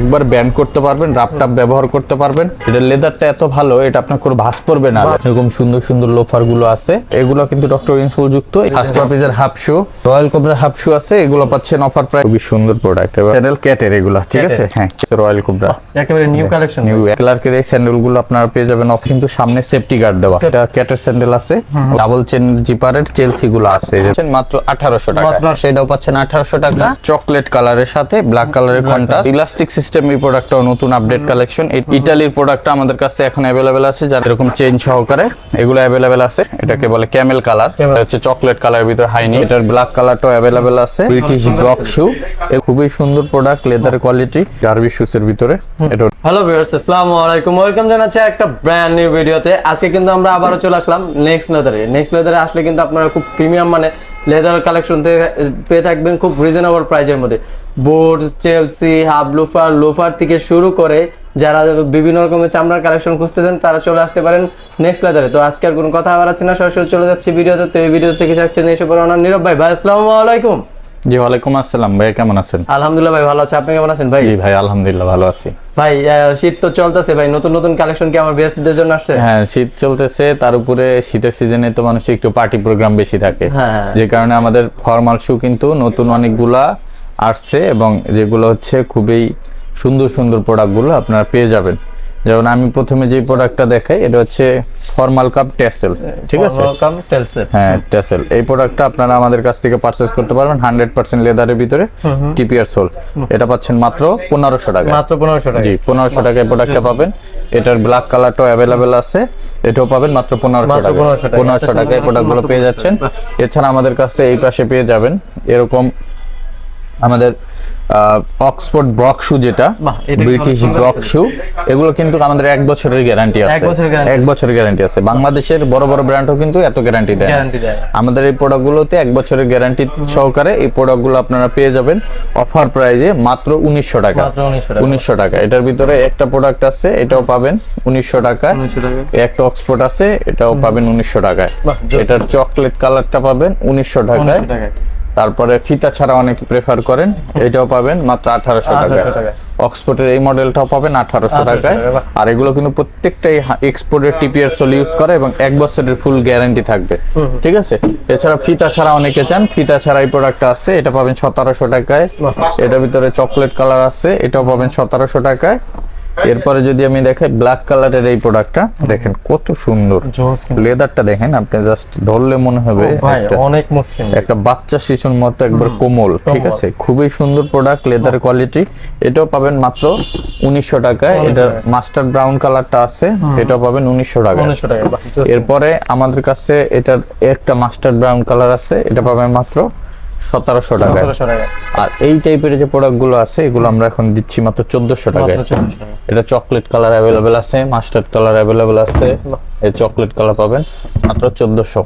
একবার ব্যান্ড করতে পারবেন রাপ টাপ ব্যবহার করতে পারবেন। এটা লেদারটা এত ভালো এটা আপনার কোনো ভাস পড়বে না। এরকম সুন্দর সুন্দর লোফারগুলো আছে। এগুলো কিন্তু ডক্টর ইনসুল যুক্ত। ফার্স্ট কপিজের হাফ শু রয়্যাল কোবরার হাফ শু আছে এগুলো পাচ্ছেন অফার প্রাইস খুবই সুন্দর প্রোডাক্ট চ্যানেল ক্যাটের এগুলো ঠিক আছে? হ্যাঁ রয়্যাল কোবরা একেবারে নিউ কালেকশন নিউ ক্লার্কের এই স্যান্ডেলগুলো আপনারা পেয়ে যাবেন। অফ কিন্তু সামনে সেফটি গার্ড দেওয়া। এটা ক্যাটের স্যান্ডেল আছে। ডাবল চেন জিপারের চেলসি গুলো আছে। এটা মাত্র আঠারোশো টাকা। মাত্র সেটাও পাচ্ছেন আঠারোশো টাকা। চকলেট কালারের সাথে ব্ল্যাক কালারের কন্ট্রাস্ট ইলাস্টিক সিস্টেম এই প্রোডাক্টটাও নতুন আপডেট কালেকশন ইটালির প্রোডাক্টটা আমাদের কাছে এখন অ্যাভেলেবেল আছে যার এরকম চেন সহকারে এগুলো অ্যাভেলেবেল আছে। এটাকে বলে ক্যামেল কালার এটা হচ্ছে চকলেট কালারের ভিতরে হাইনি এটার ব্ল্যাক কালারটাও অ্যাভেলেবেল আছে। ব্রিটিশ ব্লক শু এ খুবই সুন্দর প্রোডাক্ট লেদার কোয়ালিটি গার্বি শুসের ভিতরে। এটা হ্যালো ভিউয়ার্স আসসালামু আলাইকুম। ওয়েলকাম জানাচ্ছি একটা ব্র্যান্ড নিউ ভিডিওতে আজকে কিন্তু আমরা আবারও চলে আসলাম নেক্সট লেদারে নেক্সট লেদারে আসলে কিন্তু আপনারা খুব প্রিমিয়াম মানে লেদার কালেকশন পেয়ে থাকবেন খুব রিজনেবল প্রাইজের মধ্যে। Board Chelsea half loafer loafer থেকে শুরু করে যারা বিভিন্ন রকমের চামড়ার কালেকশন খুঁজতে চান তারা চলে আসতে পারেন নেক্সট লেদারে তো আজকে আর কোনো কথা আবার আছে না, সরাসরি চলে যাচ্ছে ভিডিওতে। তো এই ভিডিও থেকে যাচ্ছেন এসে পড়ে ওনার নীরব ভাই। ভাই, আসসালামু আলাইকুম। জি ওয়ালাইকুম আসসালাম। ভাই কেমন আছেন? আলহামদুলিল্লাহ ভাই ভালো আছে। আপনি কেমন আছেন ভাই? জি ভাই আলহামদুলিল্লাহ ভালো আছি। ভাই শীত তো চলতেছে ভাই নতুন নতুন কালেকশন কি আমার বিয়েদের জন্য আসছে? হ্যাঁ শীত চলতেছে তার উপরে শীতের সিজনে তো মানুষ একটু পার্টি প্রোগ্রাম বেশি থাকে। হ্যাঁ। যে কারণে আমাদের ফর্মাল শু কিন্তু নতুন অনেকগুলা আসছে এবং যেগুলো হচ্ছে খুবই সুন্দর সুন্দর প্রোডাক্টগুলো আপনারা পেয়ে যাবেন। যেমন আমি প্রথমে যে প্রোডাক্টটা দেখাই এটা হচ্ছে ফর্মাল কাপ টেসেল ঠিক আছে? ওয়েলকাম টেলসের হ্যাঁ টেসেল এই প্রোডাক্টটা আপনারা আমাদের কাছ থেকে পারচেস করতে পারবেন হান্ড্রেড পার্সেন্ট লেদারের ভিতরে টিপিআর সোল এটা পাচ্ছেন মাত্র পনেরোশো টাকা মাত্র পনেরোশো টাকা জি পনেরোশো টাকায় প্রোডাক্টটা পাবেন। এটার ব্ল্যাক কালারটাও অ্যাভেলেবেল আছে। এটাও পাবেন মাত্র পনেরোশো মাত্র টাকা 1500 পনেরোশো টাকায় প্রোডাক্টগুলো পেয়ে যাচ্ছেন। এছাড়া আমাদের কাছে এই পাশে পেয়ে যাবেন এরকম আমাদের অক্সফোর্ড ব্রক শু যেটা ব্রিটিশ ব্রক শু এগুলো কিন্তু আমাদের এক বছরের গ্যারান্টি আছে। এক বছরের গ্যারান্টি আছে। বাংলাদেশের বড় বড় ব্র্যান্ডও কিন্তু এত গ্যারান্টি দেয় আমাদের এই প্রোডাক্টগুলোতে এক বছরের গ্যারান্টি সহকারে এই প্রোডাক্টগুলো আপনারা পেয়ে যাবেন অফার প্রাইজে মাত্র উনিশশো টাকা। মাত্র 1900 টাকা। উনিশশো টাকা। এটার ভিতরে একটা প্রোডাক্ট আছে এটাও পাবেন উনিশশো টাকা। একটা অক্সফোর্ড আছে এটাও পাবেন উনিশশো টাকায়। এটার চকলেট কালারটা পাবেন উনিশশো টাকায়। তারপরে ফিতা ছাড়া অনেকে প্রেফার করেন এটাও পাবেন মাত্র আঠারোশো 1800 টাকায় টাকায়। অক্সফোর্ডের এই মডেলটাও পাবেন আঠারোশো টাকায়। আর এগুলো কিন্তু প্রত্যেকটাই এক্সপোর্টের টিপিআর সোল ইউজ করে এবং এক বছরের ফুল গ্যারান্টি থাকবে। ঠিক আছে? এছাড়া ফিতা ছাড়া অনেকে চান ফিতা ছাড়া এই প্রোডাক্টটা আছে এটা পাবেন সতেরোশো টাকায়। এটার ভিতরে চকলেট কালার আছে এটাও পাবেন সতেরোশো টাকায়। এরপরে যদি আমি দেখাই ব্ল্যাক কালারের এই প্রোডাক্টটা দেখেন কত সুন্দর। লেদারটা দেখেন আপনি জাস্ট ধরলে মনে হবে অনেক মসৃণ। একটা বাচ্চা শিশুর মতো একবার কোমল ঠিক আছে? খুবই সুন্দর প্রোডাক্ট লেদার কোয়ালিটি এটাও পাবেন মাত্র উনিশশো টাকায়। 1900 এটা। মাস্টার ব্রাউন কালারটা আছে এটাও পাবেন উনিশশো টাকা এরপরে আমাদের কাছে এটার একটা মাস্টার ব্রাউন কালার আছে এটা পাবেন মাত্র সতেরোশো টাকায়। 1700 টাকা আর এই টাইপের যে প্রোডাক্টগুলো আছে এগুলো আমরা এখন দিচ্ছি মাত্র চোদ্দশো টাকায়। মাত্র 1400 টাকা এটা চকলেট কালার অ্যাভেলেবেল আছে মাস্টার্ড কালার অ্যাভেলেবেল আছে এই চকলেট কালার পাবেন মাত্র চোদ্দশো।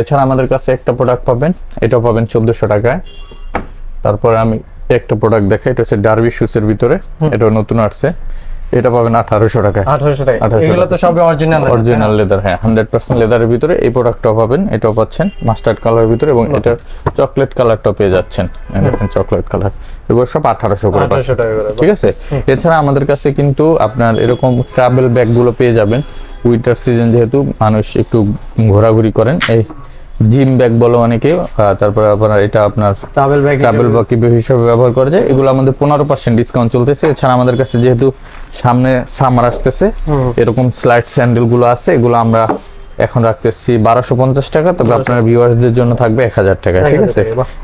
এছাড়া আমাদের কাছে একটা প্রোডাক্ট পাবেন এটাও পাবেন চোদ্দশো টাকায়। তারপরে আমি একটা প্রোডাক্ট দেখাই এটা হচ্ছে ডার্বি শুসের ভিতরে। এটাও নতুন আসছে। এটা পাবেন আঠারোশো টাকায় আঠারোশো টাকা। এগুলো তো সবই অরিজিনাল অরিজিনাল লেদার হ্যাঁ হান্ড্রেড পার্সেন্ট লেদারের ভিতরে এই প্রোডাক্টটাও পাবেন এটাও পাচ্ছেন মাস্টার্ড কালারের ভিতরে এবং এটার চকলেট কালারটাও পেয়ে যাচ্ছেন। দেখেন চকলেট কালার এগুলো সব আঠারোশো টাকা করে ঠিক আছে? এছাড়া আমাদের কাছে কিন্তু আপনার এরকম ট্রাভেল ব্যাগগুলো পেয়ে যাবেন। উইন্টার সিজন যেহেতু মানুষ একটু ঘোরাঘুরি করেন এই জিম ব্যাগ বলো অনেকে তারপরে আপনার এটা আপনার ট্রাভেল ব্যাগ ট্রাভেল বাকি হিসাবে ব্যবহার করা যায়। এগুলো আমাদের পনেরো পার্সেন্ট ডিসকাউন্ট চলতেছে। এছাড়া আমাদের কাছে যেহেতু সামনে সামার আসতেছে এরকম স্লাইড স্যান্ডেলগুলো আছে এগুলো আমরা এখন রাখতেছি বারোশো পঞ্চাশ টাকা। তবে আপনার ভিউয়ার্সদের জন্য থাকবে এক হাজার টাকা ঠিক আছে?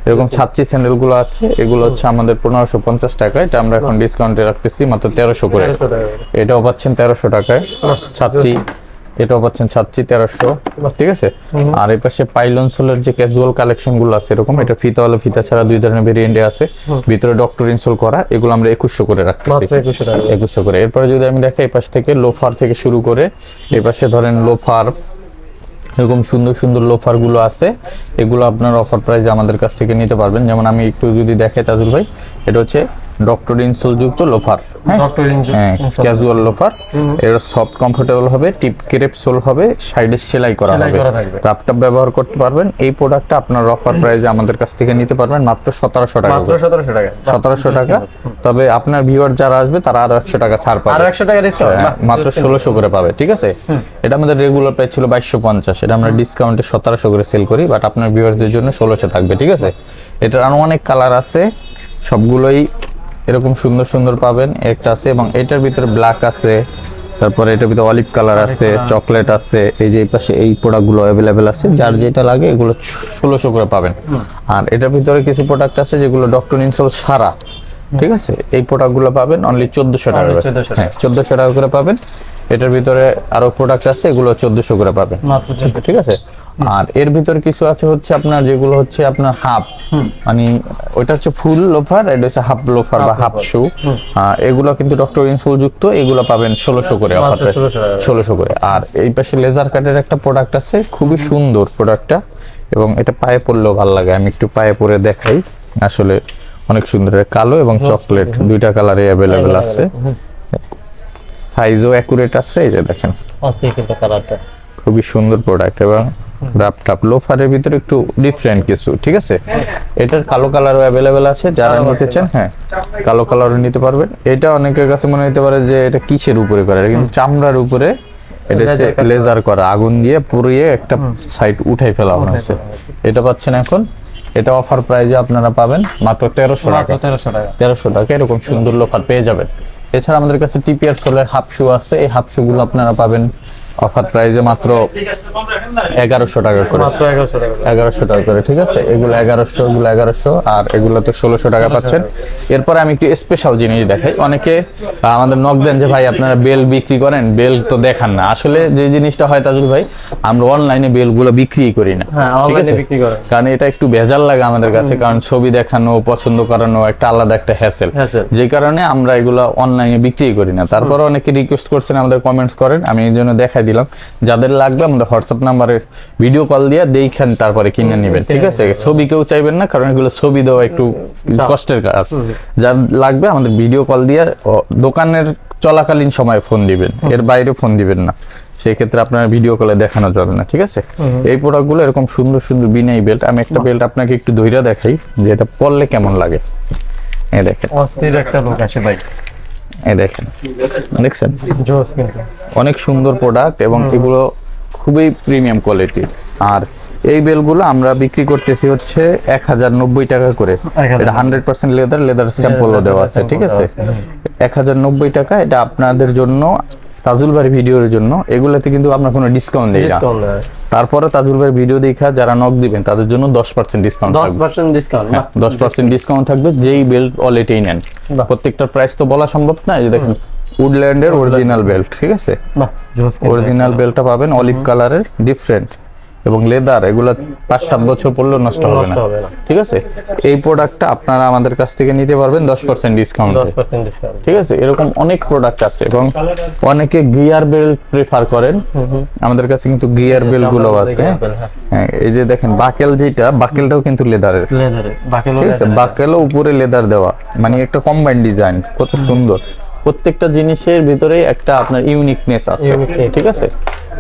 এরকম ছাত্রী স্যান্ডেলগুলো আছে এগুলো হচ্ছে আমাদের পনেরোশো পঞ্চাশ টাকা। এটা আমরা এখন ডিসকাউন্টে রাখতেছি মাত্র তেরোশো করে। করে। এটাও পাচ্ছেন তেরোশো টাকায়। ছাত্রী এটাও পাচ্ছেন ছাত্রী তেরোশো ঠিক আছে? আর এই পাশে পাইলন সোলের যে ক্যাজুয়াল কালেকশনগুলো আছে এরকম এটা ফিতাওয়ালা ফিতা ছাড়া দুই ধরনের ভেরিয়েন্টে আছে। ভিতরে ডক্টর ইনসোল করা এগুলো আমরা একুশশো করে মাত্র একুশশো করে। এরপরে যদি আমি দেখাই এই পাশ থেকে লোফার থেকে শুরু করে এই পাশে ধরেন লোফার এরকম সুন্দর সুন্দর লোফারগুলো আছে এগুলো আপনার অফার প্রাইসে আমাদের কাছ থেকে নিতে পারবেন। যেমন আমি একটু যদি দেখাই তাজুল ভাই এটা হচ্ছে ডক্টর ইনসোল যুক্ত লোফার হ্যাঁ? ক্যাজুয়াল লোফার এর সফট কমফোর্টেবল হবে টিপ ক্রেপ সোল হবে সাইডে সেলাই করা হবে। করা ব্যবহার করতে পারবেন। এই প্রোডাক্টটা আপনার অফার প্রাইসে আমাদের কাছ থেকে নিতে পারবেন মাত্র সতেরোশো টাকা মাত্র সতেরোশো টাকা। সতেরোশো টাকা। তবে আপনার ভিউয়ার যারা আসবে তারা আরও একশো টাকা ছাড় পাবে। আরও একশো টাকা ডিসকাউন্ট হ্যাঁ, মাত্র ষোলোশো করে পাবে ঠিক আছে? এটা আমাদের রেগুলার প্রাইস ছিল বাইশশো পঞ্চাশ। এটা আমরা ডিসকাউন্টে সতেরোশো করে সেল করি বাট আপনার ভিউয়ার্সদের জন্য ষোলোশো থাকবে ঠিক আছে? এটার আরও অনেক কালার আছে। সবগুলোই এরকম সুন্দর সুন্দর পাবেন। একটা আছে এবং এটার ভিতরে ব্ল্যাক আছে তারপরে এটার ভিতরে অলিভ কালার আছে চকলেট আছে এই যে এই পাশে এই প্রোডাক্টগুলো অ্যাভেলেবেল আছে যার যেটা লাগে এগুলো ষোলোশো করে পাবেন। আর এটার ভিতরে কিছু প্রোডাক্ট আছে যেগুলো ডক্টর ইনসোল সারা ঠিক আছে? এই প্রোডাক্টগুলো পাবেন অনলি চোদ্দশো টাকা Only করে। 1400 হ্যাঁ চোদ্দশো টাকা করে পাবেন। এটার ভিতরে আরও প্রোডাক্ট আছে এগুলো চোদ্দশো করে পাবেন। ঠিক আছে? আর এর ভিতরে কিছু আছে হচ্ছে আপনার যেগুলো হচ্ছে আপনার হাফ। মানে ওইটা হচ্ছে ফুল লোফার এটা হচ্ছে হাফ লোফার বা হাফ শু এগুলো কিন্তু ডক্টর ইনসুল যুক্ত এগুলো পাবেন ষোলোশো করে অফার 1600 ষোলোশো করে। আর এই পাশে লেজার কাটের একটা প্রোডাক্ট আছে খুবই সুন্দর প্রোডাক্টটা এবং এটা পায়ে পরলেও ভালো লাগে আমি একটু পায়ে পরে দেখাই। আসলে অনেক সুন্দর কালো এবং চকলেট দুইটা কালারে অ্যাভেলেবেল আছে। সাইজও অ্যাকুরেট আছে এই যে দেখেন। অস্থির কিন্তু কালারটা খুবই সুন্দর প্রোডাক্ট এবং রাপটাপ লোফারের ভিতরে একটু ডিফারেন্ট কিছু ঠিক আছে? এটার কালো কালারও অ্যাভেলেবেল আছে যারা নিতে চান হ্যাঁ কালো কালারও নিতে পারবেন। এটা অনেকের কাছে মনে হতে পারে যে এটা কিসের উপরে করে এটা কিন্তু চামড়ার উপরে এটা লেজার করা। আগুন দিয়ে পুড়িয়ে একটা সাইড উঠাই ফেলা হয়েছে। এটা পাচ্ছেন এখন। এটা অফার প্রাইজে আপনারা পাবেন মাত্র তেরোশো টাকা। তেরোশো টাকা। তেরোশো টাকা এরকম সুন্দর লোফার পেয়ে যাবেন। এছাড়া আমাদের কাছে টিপিআর সোলের হাফ শু আছে এই হাফ শু গুলো আপনারা পাবেন অফার প্রাইজে মাত্র এগারোশো টাকা করে। মাত্র এগারোশো টাকা করে। ঠিক আছে? এগুলো এগারোশো এগুলো এগারোশো আর এগুলো তো ষোলোশো টাকা পাচ্ছেন। এরপরে আমি একটু স্পেশাল জিনিস দেখাই। অনেকে আমাদের নক দেন যে ভাই আপনারা বেল বিক্রি করেন? বেল তো দেখান না। আসলে যে জিনিসটা হয় তাজুল ভাই আমরা অনলাইনে বেলগুলো বিক্রি করি না। হ্যাঁ, ঠিক আছে? কারণ এটা একটু ভেজাল লাগে আমাদের কাছে কারণ ছবি দেখানো পছন্দ করানো একটা আলাদা একটা হ্যাসেল যে কারণে আমরা এগুলো অনলাইনে বিক্রি করি না। তারপরে অনেকে রিকোয়েস্ট করছেন আমাদের কমেন্টস করেন। আমি এই জন্য দেখাই দিলাম। যাদের লাগবে আমাদের হোয়াটসঅ্যাপ নাম্বারে ভিডিও কল দিয়ে দেখেন তারপরে কিনে নেবেন ঠিক আছে? ছবি কেউ চাইবেন না কারণ এগুলো ছবি দেওয়া একটু কষ্টের কাজ। যার লাগবে আমাদের ভিডিও কল দিয়ে দোকানের চলাকালীন সময় ফোন দিবেন এর বাইরে ফোন দিবেন না। সেই ক্ষেত্রে আপনার ভিডিও কলে দেখানো যাবে না ঠিক আছে? এই প্রোডাক্টগুলো এরকম সুন্দর সুন্দর বিনাই বেল্ট আমি একটা বেল্ট আপনাকে একটু ধৈর্য দেখাই যে এটা পরলে কেমন লাগে। এই দেখেন। অস্থির একটা লোক আসে ভাই। এই দেখেন দেখছেন? অনেক সুন্দর প্রোডাক্ট এবং এগুলো খুবই প্রিমিয়াম কোয়ালিটির আর এই বেলগুলো আমরা বিক্রি করতেছি হচ্ছে এক হাজার নব্বই টাকা করে। এটা হান্ড্রেড পার্সেন্ট লেদার লেদার স্যাম্পলও দেওয়া আছে ঠিক আছে? এক হাজার নব্বই টাকা এটা আপনাদের জন্য তাজুল ভাই ভিডিওর জন্য এগুলোতে কিন্তু আপনার কোনো ডিসকাউন্ট দেয় না। তারপরে তাজুল ভাই ভিডিও দেখা যারা নক দিবেন তাদের জন্য দশ পার্সেন্ট ডিসকাউন্ট দশ থাকবে পার্সেন্ট ডিসকাউন্ট দশ পার্সেন্ট ডিসকাউন্ট থাকবে যেই বেল্ট অলরেডি নেন। প্রত্যেকটা প্রত্যেকটার প্রাইস তো বলা সম্ভব না এই যে দেখেন উডল্যান্ডের অরিজিনাল বেল্ট ঠিক আছে? অরিজিনাল বেল্টটা পাবেন অলিভ কালারের ডিফারেন্ট এবং লেদার এগুলো পাঁচ সাত বছর পরলেও নষ্ট হবে না। ঠিক আছে? এই প্রোডাক্টটা আপনারা আমাদের কাছ থেকে নিতে পারবেন দশ পার্সেন্ট ডিসকাউন্ট ঠিক আছে? এরকম অনেক প্রোডাক্ট আছে এবং অনেকে গিয়ার বেল্ট প্রেফার করেন। আমাদের কাছে কিন্তু গিয়ার বেল্টগুলো আছে হ্যাঁ। হ্যাঁ। এই যে দেখেন বাকেল যেটা বাকেলটাও কিন্তু লেদারের ঠিক আছে? বাকেলও উপরে লেদার দেওয়া মানে একটা কম্বাইন্ড ডিজাইন কত সুন্দর। প্রত্যেকটা জিনিসের ভিতরে একটা আপনার ইউনিকনেস আছে। ঠিক আছে।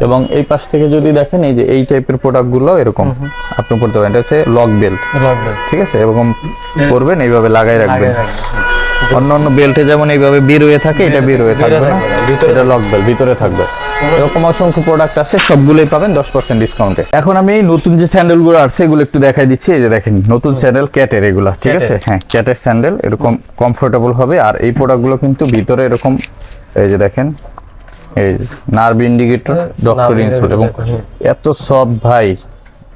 এবং এই পাশ থেকে যদি দেখেন এই যে এই টাইপের প্রোডাক্টগুলো এরকম আপনি করতে পারেন এটা হচ্ছে লক বেল্ট ঠিক আছে? এরকম করবেন এইভাবে লাগাই রাখবেন। অন্য অন্য বেল্টে যেমন এইভাবে বের হয়ে থাকে এটা বের হয়ে থাকবে না। এটা লক বেল্ট ভিতরে থাকবে। এরকম অসংখ্য প্রোডাক্ট আছে সবগুলোই পাবেন দশ পার্সেন্ট ডিসকাউন্টে এখন আমি এই নতুন যে স্যান্ডেলগুলো আছে এগুলো একটু দেখাই দিচ্ছি। এই যে দেখেন নতুন স্যান্ডেল ক্যাটের এগুলো ঠিক আছে? হ্যাঁ ক্যাটের স্যান্ডেল এরকম কমফোর্টেবল হবে। আর এই প্রোডাক্টগুলো কিন্তু ভিতরে এরকম এই যে দেখেন এই nerve indicator doctor Nerve insole এবং indicator, এত সব ভাই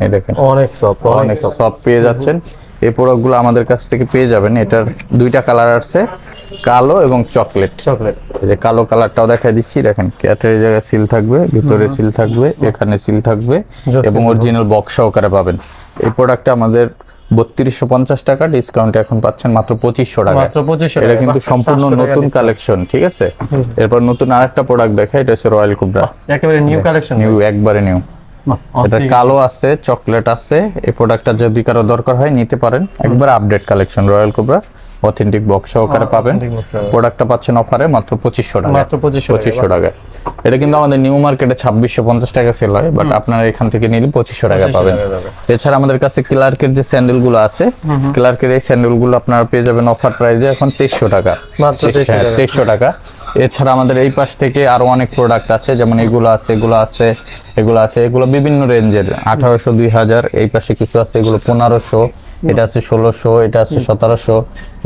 এই দেখেন। অনেক সব অনেক সব পেয়ে যাচ্ছেন। এই প্রোডাক্টগুলো আমাদের কাছ থেকে পেয়ে যাবেন। এটার দুইটা কালার আছে কালো এবং চকলেট। চকলেট। এই যে কালো কালারটাও দেখাই দিচ্ছি। দেখেন ক্যাটের জায়গায় সিল থাকবে ভিতরে সিল থাকবে এখানে সিল থাকবে এবং অরিজিনাল বক্স সহকারে পাবেন। এই প্রোডাক্টটা আমাদের বত্রিশশো পঞ্চাশ টাকা ডিসকাউন্ট এখন পাচ্ছেন মাত্র পঁচিশশো টাকা। মাত্র পঁচিশশো এটা কিন্তু সম্পূর্ণ নতুন কালেকশন ঠিক আছে? এরপর নতুন আরেকটা প্রোডাক্ট দেখা এটা হচ্ছে রয়্যাল কুবরা একেবারে নিউ কালেকশন নিউ একবারে নিউ এটা কালো আছে চকলেট আছে এই প্রোডাক্টটা যদি কারও দরকার হয় নিতে পারেন। একবার update collection Royal Cobra authentic box সহকারে পাবেন। box সহকারে। প্রোডাক্টটা পাচ্ছেন অফারে মাত্র পঁচিশশো টাকা মাত্র 2500 টাকা। পঁচিশশো টাকা এটা কিন্তু আমাদের নিউ মার্কেটে ছাব্বিশশো পঞ্চাশ টাকা সেল হয় বাট আপনারা এখান থেকে নিলে পঁচিশশো টাকা 2500 পাবেন। টাকা পাবেন। এছাড়া আমাদের কাছে ক্লার্কের যে স্যান্ডেলগুলো আছে ক্লার্কের এই স্যান্ডেলগুলো আপনারা পেয়ে যাবেন অফার প্রাইসে এখন তেইশশো টাকা। মাত্র 2300 টাকা। তেইশশো টাকা। এছাড়া আমাদের এই পাশ থেকে আরও অনেক প্রোডাক্ট আছে, যেমন এগুলো আছে এগুলো আছে এগুলো আছে, এগুলো বিভিন্ন রেঞ্জের আঠারোশো, দুই হাজার, এই পাশে কিছু আছে, এগুলো পনেরোশো। এটা আছে ষোলোশো এটা আছে সতেরোশো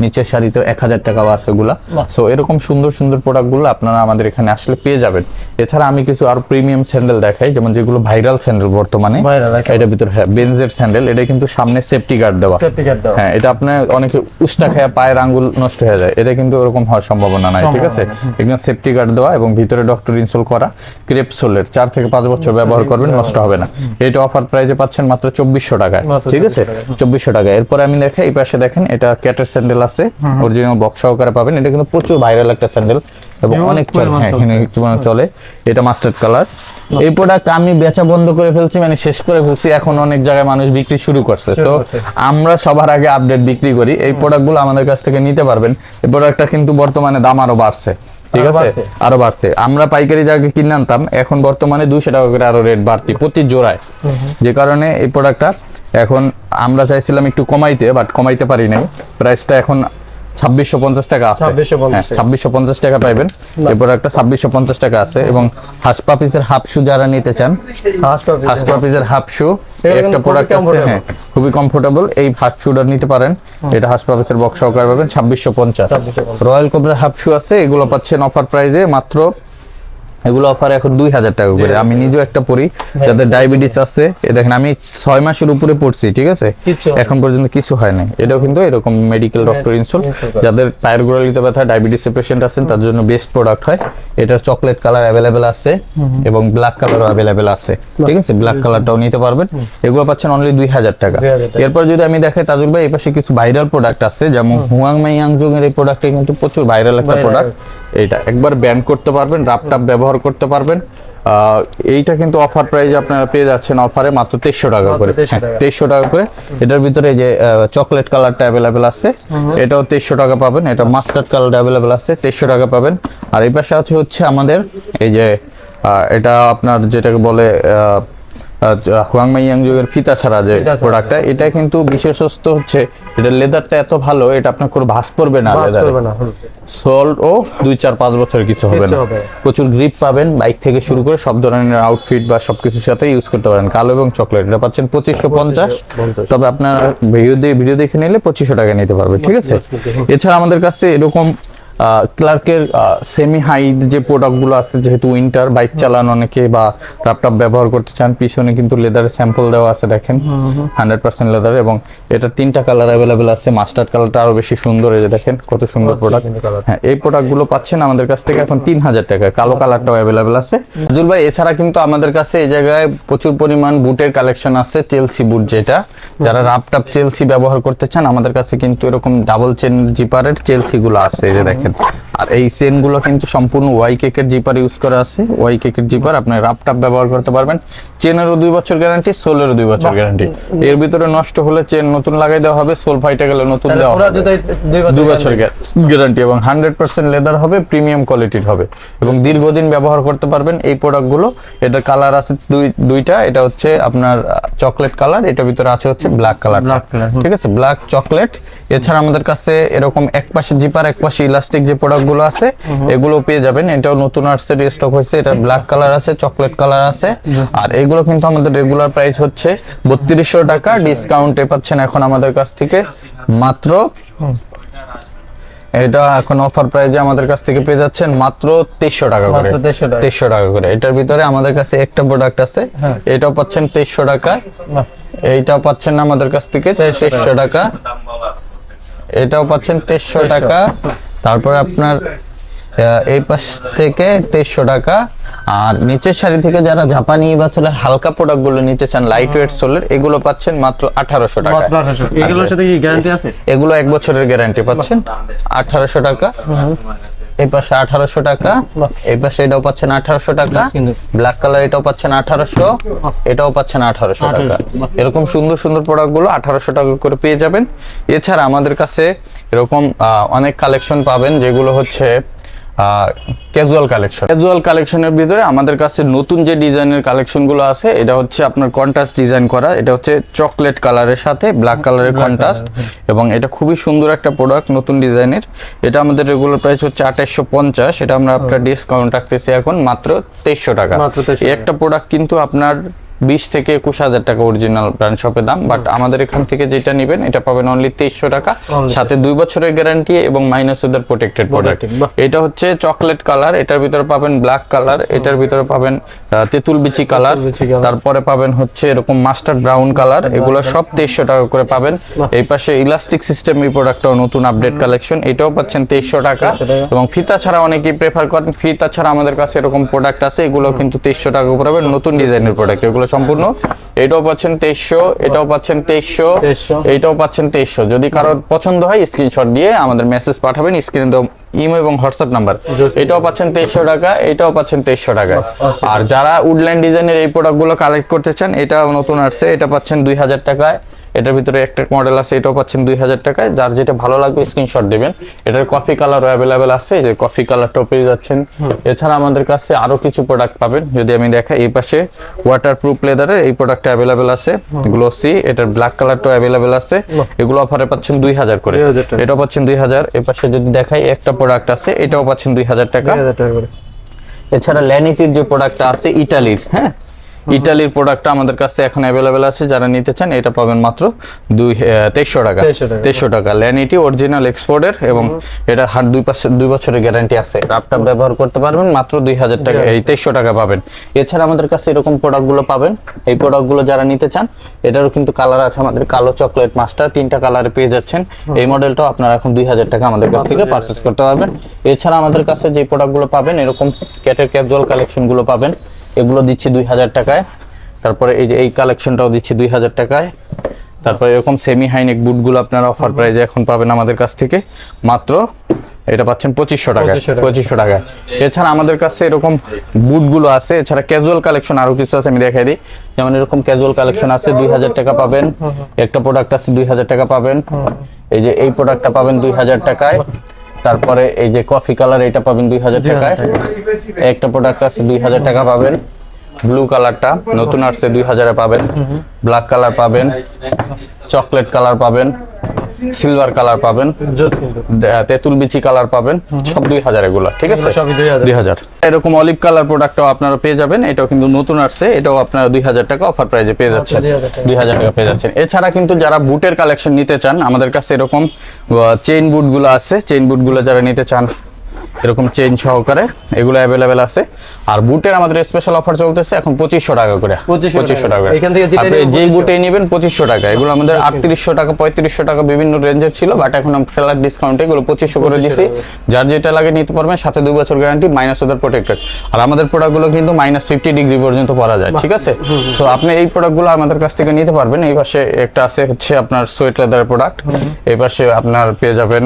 নিচের শাড়িতে এক হাজার টাকাও আছে এগুলা। সো এরকম সুন্দর সুন্দর প্রোডাক্টগুলো আপনারা আমাদের এখানে আসলে পেয়ে যাবেন। এছাড়া আমি কিছু আরও প্রিমিয়াম স্যান্ডেল দেখাই যেমন যেগুলো ভাইরাল স্যান্ডেল বর্তমানে। এটার ভিতরে হ্যাঁ বেনজের স্যান্ডেল এটা কিন্তু সামনে সেফটি গার্ড দেওয়া। হ্যাঁ এটা আপনার অনেকে উষ্টা খেয়ে পায়ের আঙ্গুল নষ্ট হয়ে যায়। এটা কিন্তু ওরকম হওয়ার সম্ভাবনা নাই ঠিক আছে? একদম সেফটি গার্ড দেওয়া এবং ভিতরে ডক্টর ইনস্টল করা ক্রেপ সোলের চার থেকে পাঁচ বছর ব্যবহার করবেন নষ্ট হবে না। এটা অফার প্রাইজে পাচ্ছেন মাত্র চব্বিশশো টাকায় ঠিক আছে? 2400 টাকা। টাকা এরপরে আমি দেখাই এই পাশে দেখেন এটা ক্যাটের স্যান্ডেল আছে অরিজিনাল বক্স সহকারে পাবেন। এটা কিন্তু প্রচুর ভাইরাল একটা স্যান্ডেল এবং অনেক চলে হ্যাঁ চলে। এটা মাস্টার্ড কালার এই প্রোডাক্ট আমি বেচা বন্ধ করে ফেলছি মানে শেষ করে ফেলছি। এখন অনেক জায়গায় মানুষ বিক্রি শুরু করছে। তো আমরা সবার আগে আপডেট বিক্রি করি। এই প্রোডাক্টগুলো আমাদের কাছ থেকে নিতে পারবেন। এই প্রোডাক্টটা কিন্তু বর্তমানে দাম আরও বাড়ছে। ঠিক আছে? আরও বাড়ছে। আমরা পাইকারি জায়গায় কিনে আনতাম এখন বর্তমানে দুইশো টাকা করে আরও রেট বাড়তি প্রতি জোড়ায়। যে কারণে এই প্রোডাক্টটা এখন আমরা চাইছিলাম একটু কমাইতে বাট কমাইতে পারি নাই। প্রাইসটা এখন ছাব্বিশশো পঞ্চাশ টাকা আছে। 2650 হ্যাঁ, ছাব্বিশশো পঞ্চাশ টাকা পাইবেন। এরপর একটা ছাব্বিশশো পঞ্চাশ টাকা আছে এবং হাসপা পিসের হাফ শু যারা নিতে চান হাসপা পিসের হাফ। শু একটা প্রোডাক্ট আছে হ্যাঁ খুবই কমফোর্টেবল এই হাফ শুটা নিতে পারেন। এটা হাসপা পিসের বক্স সহকারে পাবেন ছাব্বিশশো পঞ্চাশ। রয়্যাল কোবরের হাফ শু আছে এগুলো পাচ্ছেন অফার প্রাইজে মাত্র এগুলো অফার এখন দুই হাজার টাকা করে। আমি নিজেও একটা পড়ি যাদের ডায়াবেটিস আছে এ দেখেন আমি ছয় মাসের উপরে পড়ছি ঠিক আছে? এখন পর্যন্ত কিছু হয় নাই। এটাও কিন্তু এরকম মেডিকেল ডক্টর ইনসোল যাদের পায়ের গোড়ালিতে ব্যথা ডায়াবেটিসের পেশেন্ট আছেন তার জন্য বেস্ট প্রোডাক্ট হয়। এটা চকলেট কালার অ্যাভেলেবেল আছে এবং ব্ল্যাক কালারও অ্যাভেলেবেল আছে। ঠিক আছে? ব্ল্যাক কালারটাও নিতে পারবেন। এগুলো পাচ্ছেন অনলি দুই হাজার টাকা। এরপর যদি আমি দেখাই তাজুল ভাই এই পাশে কিছু ভাইরাল প্রোডাক্ট আছে যেমন হুয়াং মাই ইয়াংজুং এর এই প্রোডাক্টটা কিন্তু প্রচুর ভাইরাল একটা প্রোডাক্ট এটা একবার ব্যান্ড করতে পারবেন রাপটাপ ব্যবহার করতে পারবেন। এইটা কিন্তু অফার প্রাইস আপনারা পেয়ে যাচ্ছেন অফারে মাত্র তেইশশো টাকা করে। 2300 হ্যাঁ, টাকা। তেইশশো টাকা করে। এটার ভিতরে যে চকলেট কালারটা অ্যাভেলেবেল আছে এটাও তেইশশো টাকা পাবেন। এটা মাস্টার্ড কালার অ্যাভেলেবেল আছে তেইশশো টাকা পাবেন। আর এই পাশে আছে হচ্ছে আমাদের এই যে এটা আপনার যেটাকে বলে হুয়াংমাই ইয়াংজুগের ফিতা ছাড়া যে প্রোডাক্টটা এটা কিন্তু বিশেষত্ব হচ্ছে এটা লেদারটা এত ভালো এটা আপনার কোনো ভাস পড়বে না বাস লেদারে করবে না হুম। সোল ও দুই চার পাঁচ বছর কিছু হবে না। প্রচুর গ্রিপ পাবেন বাইক থেকে শুরু করে সব ধরনের আউটফিট বা সবকিছুর সাথে ইউজ করতে পারেন। কালো এবং চকলেট এটা পাচ্ছেন পঁচিশশো পঞ্চাশ। তবে আপনার ভিডিও দিয়ে ভিডিও দেখে নিলে পঁচিশশো টাকা নিতে পারবে ঠিক আছে? এছাড়া আমাদের কাছে এরকম ক্লার্কের সেমি হাইট যে প্রোডাক্টগুলো আছে যেহেতু উইন্টার বাইক চালান অনেকে বা ল্যাপটপ ব্যবহার করতে চান পিছনে কিন্তু লেদারের স্যাম্পল দেওয়া আছে দেখেন। হান্ড্রেড পার্সেন্ট লেদার এবং এটা তিনটা কালার অ্যাভেলেবেল আছে মাস্টার্ড কালারটা আরও বেশি সুন্দর এই যে দেখেন কত সুন্দর প্রোডাক্ট হ্যাঁ এই প্রোডাক্টগুলো পাচ্ছেন আমাদের কাছ থেকে এখন তিন হাজার টাকা কালো কালারটাও অ্যাভেলেবেল আছে। জুল ভাই এছাড়া কিন্তু আমাদের কাছে এই জায়গায় প্রচুর পরিমাণ বুটের কালেকশন আছে চেলসি বুট যেটা। যারা রাপটাপ চেলসি ব্যবহার করতে চান আমাদের কাছে কিন্তু এরকম ডাবল চেন জিপারের চেলসি গুলো আছে এই যে দেখেন। আর এই চেনগুলো কিন্তু সম্পূর্ণ ওয়াই কেকের জিপার ইউজ করা আছে। ওয়াই কেকের জিপার আপনি রাপটাপ ব্যবহার করতে পারবেন। চেনেরও দুই বছর গ্যারান্টি সোলেরও দুই বছর গ্যারান্টি এর ভিতরে নষ্ট হলে চেন নতুন লাগাই দেওয়া হবে সোল ফাইটে গেলে নতুন দেওয়া হবে। দুই বছর গ্যারান্টি এবং হান্ড্রেড পার্সেন্ট লেদার হবে প্রিমিয়াম কোয়ালিটির হবে। এবং দীর্ঘদিন ব্যবহার করতে পারবেন এই প্রোডাক্টগুলো এটার কালার আছে দুই দুইটা। এটা হচ্ছে আপনার চকলেট কালার এটার ভিতরে আছে হচ্ছে ব্ল্যাক কালার ঠিক আছে? ব্ল্যাক চকলেট এছাড়া আমাদের কাছে এরকম এক পাশে জিপার এক পাশে ইলাস্টিক যে প্রোডাক্টগুলো আছে এগুলো পেয়ে যাবেন। এটাও নতুন আসছে স্টক হয়েছে এটা ব্ল্যাক কালার আছে চকলেট কালার আছে। আর এগুলো কিন্তু আমাদের রেগুলার প্রাইস হচ্ছে বত্রিশশো টাকা ডিসকাউন্টে পাচ্ছেন এখন আমাদের কাছ থেকে মাত্র। এটা এখন অফার প্রাইজে আমাদের কাছ থেকে পেয়ে যাচ্ছেন মাত্র তেইশশো টাকা করে। মাত্র 2300 টাকা। তেইশশো টাকা করে। এটার ভিতরে আমাদের কাছে একটা প্রোডাক্ট আছে হ্যাঁ। এটাও পাচ্ছেন তেইশশো টাকা। এইটাও পাচ্ছেন আমাদের কাছ থেকে 2300 তেইশশো টাকা। এটাও পাচ্ছেন তেইশশো টাকা। তারপর আপনার এই পাশ থেকে তেইশশো টাকা। আর নিচের শাড়ি থেকে যারা জাপানি বা চলে হালকা প্রোডাক্টগুলো নিতে চান লাইট ওয়েট সোলের এগুলো পাচ্ছেন মাত্র আঠারোশো টাকা এগুলোর সাথে কি গ্যারান্টি আছে? এগুলো এক বছরের গ্যারান্টি পাচ্ছেন। আঠারোশো টাকা। এই পাশে আঠারোশো টাকা। এই পাশে এটাও পাচ্ছেন আঠারোশো টাকা। ব্ল্যাক কালার এটাও পাচ্ছেন আঠারোশো। এটাও পাচ্ছেন আঠারোশো টাকা। এরকম সুন্দর সুন্দর প্রোডাক্টগুলো আঠারোশো টাকা করে পেয়ে যাবেন। এছাড়া আমাদের কাছে এরকম আহ, অনেক কালেকশন পাবেন যেগুলো হচ্ছে ক্যাজুয়াল কালেকশন ক্যাজুয়াল কালেকশনের ভিতরে আমাদের কাছে নতুন যে ডিজাইনের কালেকশনগুলো আছে এটা হচ্ছে আপনার কন্ট্রাস্ট ডিজাইন করা। এটা হচ্ছে চকলেট কালারের সাথে ব্ল্যাক কালারের কন্ট্রাস্ট এবং এটা খুবই সুন্দর একটা প্রোডাক্ট নতুন ডিজাইনের। এটা আমাদের রেগুলার প্রাইস হচ্ছে আঠাশশো পঞ্চাশ এটা আমরা আপনার ডিসকাউন্ট রাখতেছি এখন মাত্র তেইশশো টাকা। মাত্র 2300 এই একটা প্রোডাক্ট কিন্তু আপনার বিশ থেকে একুশ হাজার টাকা অরিজিনাল ব্র্যান্ড শপে দাম বাট আমাদের এখান থেকে যেটা নেবেন এটা পাবেন অনলি তেইশশো টাকা। সাথে দুই বছরের গ্যারান্টি এবং মাইনাস ওদের প্রোটেক্টেড প্রোডাক্ট এটা হচ্ছে চকলেট কালার এটার ভিতরে পাবেন ব্ল্যাক কালার এটার ভিতরে পাবেন তেঁতুল বিচি কালার তারপরে পাবেন হচ্ছে এরকম মাস্টার্ড ব্রাউন কালার এগুলো সব তেইশশো টাকা করে পাবেন। এই পাশে ইলাস্টিক সিস্টেম এই প্রোডাক্টটাও নতুন আপডেট কালেকশন এটাও পাচ্ছেন তেইশশো টাকা। 2300 টাকা। এবং ফিতা ছাড়া অনেকেই প্রেফার করেন ফিতা ছাড়া আমাদের কাছে এরকম প্রোডাক্ট আছে এগুলো কিন্তু তেইশশো টাকা করে পাবেন নতুন ডিজাইনের প্রোডাক্ট এগুলো সম্পূর্ণ। এটাও পাচ্ছেন তেইশশো এটাও পাচ্ছেন তেইশশো 2300 এইটাও পাচ্ছেন তেইশশো। যদি কারও পছন্দ হয় স্ক্রিনশট দিয়ে আমাদের মেসেজ পাঠাবেন স্ক্রিনে তো ইমো এবং হোয়াটসঅ্যাপ নাম্বার এটাও পাচ্ছেন তেইশশো টাকা এটাও পাচ্ছেন তেইশশো টাকা। আর যারা উডল্যান্ড ডিজাইনের এই প্রোডাক্টগুলো কালেক্ট করতে চান এটা নতুন আসছে এটা পাচ্ছেন দুই হাজার টাকায়। এটার ভিতরে একটা মডেল আছে এটাও পাচ্ছেন দুই হাজার টাকায়। যার যেটা ভালো লাগবে স্ক্রিনশট দেবেন। এটার কফি কালার অ্যাভেলেবেল আছে যে কফি কালারটাও পেয়ে যাচ্ছেন। এছাড়া আমাদের কাছে আরও কিছু প্রোডাক্ট পাবেন যদি আমি দেখাই এই পাশে ওয়াটার প্রুফ লেদারের এই প্রোডাক্টটা অ্যাভেলেবেল আছে গ্লোসি এটার ব্ল্যাক কালারটাও অ্যাভেলেবেল আছে। এগুলো অফারে পাচ্ছেন দুই হাজার করে। 2000 এটাও পাচ্ছেন দুই হাজার। এ পাশে যদি দেখাই একটা প্রোডাক্ট আছে এটাও পাচ্ছেন দুই হাজার টাকা। 2000 টাকা করে। এছাড়া ল্যানিটির যে প্রোডাক্টটা আছে ইটালির হ্যাঁ? ইটালির প্রোডাক্টটা আমাদের কাছে এখন অ্যাভেলেবেল আছে যারা নিতে চান এটা পাবেন মাত্র দুই তেইশশো টাকা। 2300 টাকা। তেইশশো টাকা। ল্যানিটি অরিজিনাল এক্সপোর্টের এবং এটা হার দুই পাশে দুই বছরের গ্যারান্টি আছে। ল্যাপটপ ব্যবহার করতে পারবেন মাত্র দুই হাজার টাকা এই তেইশশো টাকা পাবেন। এছাড়া আমাদের কাছে এরকম প্রোডাক্টগুলো পাবেন। এই প্রোডাক্টগুলো যারা নিতে চান এটারও কিন্তু কালার আছে আমাদের কালো চকলেট মাস্টার তিনটা কালারে পেয়ে যাচ্ছেন। এই মডেলটাও আপনারা এখন দুই হাজার টাকা আমাদের কাছ থেকে পারচেস করতে পারবেন। এছাড়া আমাদের কাছে যে প্রোডাক্টগুলো পাবেন এরকম ক্যাটের ক্যাজুয়াল কালেকশনগুলো পাবেন। এগুলো দিচ্ছি দুই হাজার টাকায়। তারপরে এই যে এই কালেকশনটাও দিচ্ছি দুই হাজার টাকায়। তারপরে এরকম সেমি হাইনেক বুটগুলো আপনারা অফার প্রাইজে এখন পাবেন আমাদের কাছ থেকে। মাত্র এটা পাচ্ছেন পঁচিশশো টাকা পঁচিশশো টাকা এছাড়া আমাদের কাছে এরকম বুটগুলো আছে। এছাড়া ক্যাজুয়াল কালেকশন আরও কিছু আছে আমি দেখাই দিই। যেমন এরকম ক্যাজুয়াল কালেকশন আছে দুই হাজার টাকা পাবেন। একটা প্রোডাক্ট আছে দুই হাজার টাকা পাবেন। এই যে এই প্রোডাক্টটা পাবেন দুই হাজার টাকায়। তারপরে এই যে কফি কালার এটা পাবেন দুই হাজার টাকায়। একটা প্রোডাক্ট আছে দুই হাজার টাকা পাবেন। ব্লু কালারটা নতুন আসছে দুই হাজারে পাবেন। ব্ল্যাক কালার পাবেন চকলেট কালার পাবেন সিলভার কালার পাবেন তেঁতুল বিচি কালার পাবেন সব দুই হাজার এগুলো ঠিক আছে? এগুলো সবই 2000 দুই হাজার। এরকম অলিভ কালার প্রোডাক্টটাও আপনারা পেয়ে যাবেন এটাও কিন্তু নতুন আসছে এটাও আপনারা দুই হাজার টাকা অফার প্রাইজে পেয়ে যাচ্ছেন। দুই হাজার টাকা। পেয়ে যাচ্ছেন। এছাড়া কিন্তু যারা বুটের কালেকশন নিতে চান আমাদের কাছে এরকম চেইন বুটগুলো আছে চেইন বুটগুলো যারা নিতে চান এরকম চেইন সহকারে এগুলো অ্যাভেলেবেল আছে। আর বুটের আমাদের স্পেশাল অফার চলতেছে এখন পঁচিশশো টাকা করে। 2500 পঁচিশশো টাকা। এখান থেকে আপনি যেই বুটে নেবেন পঁচিশশো টাকা। এগুলো আমাদের আটত্রিশশো টাকা পঁয়ত্রিশশো টাকা বিভিন্ন রেঞ্জের ছিল বাট এখন আমরা ফ্ল্যাট ডিসকাউন্টে এগুলো পঁচিশশো করে দিছি। যার যেটা লাগে নিতে পারবেন সাথে দুই বছর গ্যারান্টি মাইনাস ওদের প্রোটেক্টেড আর আমাদের প্রোডাক্টগুলো কিন্তু মাইনাস ফিফটি ডিগ্রি পর্যন্ত পরা যায় ঠিক আছে? সো আপনি এই প্রোডাক্টগুলো আমাদের কাছ থেকে নিতে পারবেন। এই পাশে একটা আছে হচ্ছে আপনার সোয়েট লেদারের প্রোডাক্ট এই পাশে আপনার পেয়ে যাবেন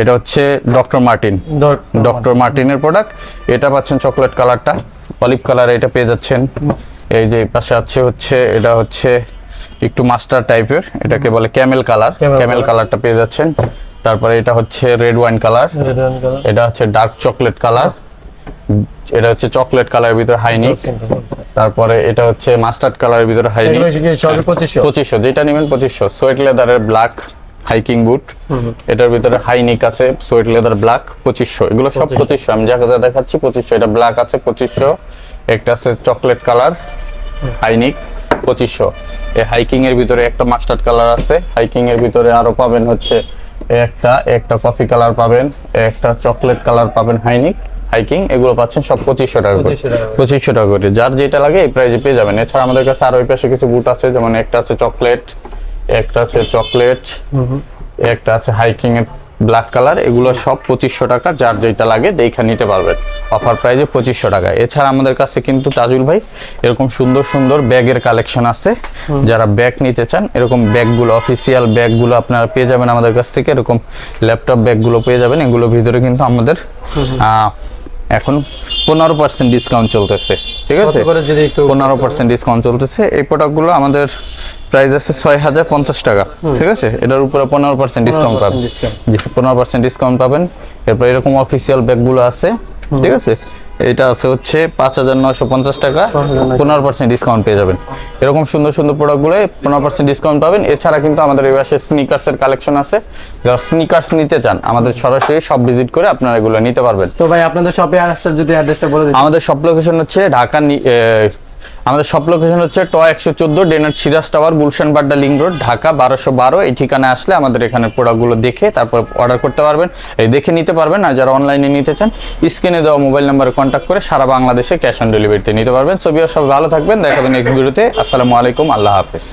এটা হচ্ছে ডক্টর মার্টিন। ডক্টর মার্টিনের প্রোডাক্ট এটা পাচ্ছেন চকলেট কালারটা অলিভ কালার এটা পেয়ে যাচ্ছেন। এই যে পাশে আছে হচ্ছে এটা হচ্ছে একটু মাস্টার টাইপের এটাকে বলে ক্যামেল কালার ক্যামেল কালারটা পেয়ে যাচ্ছেন। তারপরে এটা হচ্ছে রেড ওয়াইন কালার। এটা হচ্ছে ডার্ক চকলেট কালার এটা হচ্ছে চকলেট কালারের ভিতরে হাইনিক তারপরে এটা হচ্ছে মাস্টার্ড কালারের ভিতরে 2500? পঁচিশশো? যেটা নেবেন পঁচিশশো। সোয়েট লেদারের ব্ল্যাক হাইকিং বুট এটার ভিতরে হাইনিক আছে সোয়েট লেদার ব্ল্যাক পঁচিশশো। এগুলো সব পঁচিশশো। আমি যা কথা দেখাচ্ছি পঁচিশশো। এটা ব্ল্যাক আছে পঁচিশশো। একটা আছে চকলেট কালার হাইনিক পঁচিশশো। এই হাইকিং এর ভিতরে একটা মাস্টার্ড কালার আছে। হাইকিং এর ভিতরে আরও পাবেন হচ্ছে একটা একটা কফি কালার পাবেন একটা চকলেট কালার পাবেন হাইনিক হাইকিং এগুলো পাচ্ছেন সব পঁচিশশো টাকা করে। 2500 টাকা। পঁচিশশো টাকা করে। যার যেটা লাগে এই প্রাইজে পেয়ে যাবেন। এছাড়া আমাদের কাছে আরও ওই পাশে কিছু বুট আছে যেমন একটা আছে চকলেট একটা আছে চকলেট, একটা আছে হাইকিং এর ব্ল্যাক কালার এগুলো সব পঁচিশশো টাকা, যার যেটা লাগে দেখে নিতে পারবেন অফার প্রাইজে পঁচিশশো টাকা। এছাড়া আমাদের কাছে কিন্তু তাজুল ভাই, এরকম সুন্দর সুন্দর ব্যাগের কালেকশন আছে। যারা ব্যাগ নিতে চান, এরকম ব্যাগগুলো অফিসিয়াল ব্যাগগুলো আপনারা পেয়ে যাবেন আমাদের কাছ থেকে, এরকম ল্যাপটপ ব্যাগগুলো পেয়ে যাবেন। এগুলোর ভিতরে কিন্তু আমাদের এখন পনেরো পার্সেন্ট ডিসকাউন্ট চলতেছে ঠিক আছে? পনেরো পার্সেন্ট ডিসকাউন্ট চলতেছে। এই প্রোডাক্টগুলো আমাদের প্রাইস আছে ছয় হাজার পঞ্চাশ টাকা ঠিক আছে? এটার উপরে পনেরো পার্সেন্ট ডিসকাউন্ট পাবেন। পনেরো পার্সেন্ট ডিসকাউন্ট পাবেন। এরপর এরকম অফিসিয়াল ব্যাগগুলো আছে। ঠিক আছে? এটা আছে হচ্ছে পাঁচ হাজার নয়শো পঞ্চাশ টাকা। পনেরো পার্সেন্ট ডিসকাউন্ট পেয়ে যাবেন। এরকম সুন্দর সুন্দর প্রোডাক্টগুলো পনেরো পার্সেন্ট ডিসকাউন্ট পাবেন। এছাড়া কিন্তু আমাদের এই মাসে স্নিকার্সের কালেকশন আছে। যারা স্নিকার্স নিতে চান আমাদের সরাসরি সব ভিজিট করে আপনারা এগুলো নিতে পারবেন। তো ভাই আপনাদের শপে আসার যদি অ্যাড্রেসটা বলে দিন আমাদের সব লোকেশন হচ্ছে ঢাকা আমাদের সব লোকেশন হচ্ছে ট একশো চোদ্দ, ডেনার Siraj tower, Gulshan Badda link road, Dhaka বারোশো বারো। এই ঠিকানায় আসলে আমাদের এখানে প্রোডাক্টগুলো দেখে তারপর অর্ডার করতে পারবেন। এই দেখে নিতে পারবেন আর যারা অনলাইনে নিতে চান স্ক্রিনে দেওয়া মোবাইল নাম্বারে কন্ট্যাক্ট করে সারা বাংলাদেশে ক্যাশ অন ডেলিভারিতে নিতে পারবেন। ছবি সব ভালো থাকবেন দেখাবেন নেক্সট ভিডিওতে আসসালামু আলাইকুম, আল্লাহ হাফেজ।